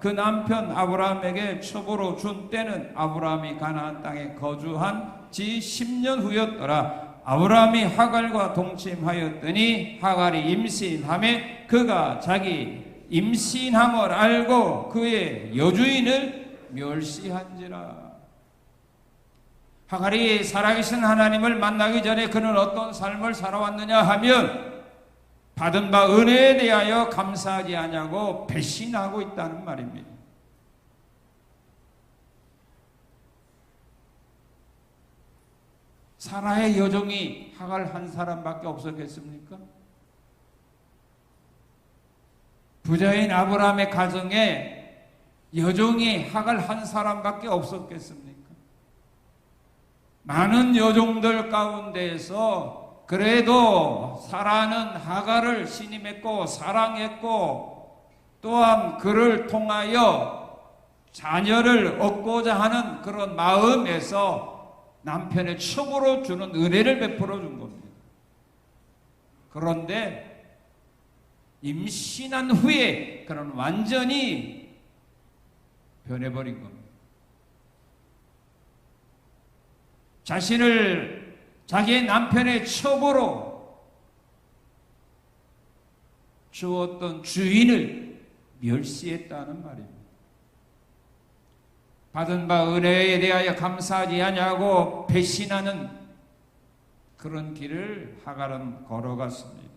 그 남편 아브라함에게 첩으로 준 때는 아브라함이 가나안 땅에 거주한 지 10년 후였더라. 아브라함이 하갈과 동침하였더니 하갈이 임신함에 그가 자기 임신함을 알고 그의 여주인을 멸시한지라. 하갈이 살아계신 하나님을 만나기 전에 그는 어떤 삶을 살아왔느냐 하면 받은 바 은혜에 대하여 감사하지 아니하고 배신하고 있다는 말입니다. 사라의 여종이 하갈 한 사람밖에 없었겠습니까? 부자인 아브라함의 가정에 여종이 하갈 한 사람밖에 없었겠습니까? 많은 여종들 가운데에서 그래도 사라는 하갈을 신임했고 사랑했고 또한 그를 통하여 자녀를 얻고자 하는 그런 마음에서 남편의 첩으로 주는 은혜를 베풀어 준 겁니다. 그런데 임신한 후에 그는 완전히 변해버린 겁니다. 자신을 자기의 남편의 첩으로 주었던 주인을 멸시했다는 말입니다. 받은 바 은혜에 대하여 감사하지 아니하고 배신하는 그런 길을 하갈은 걸어갔습니다.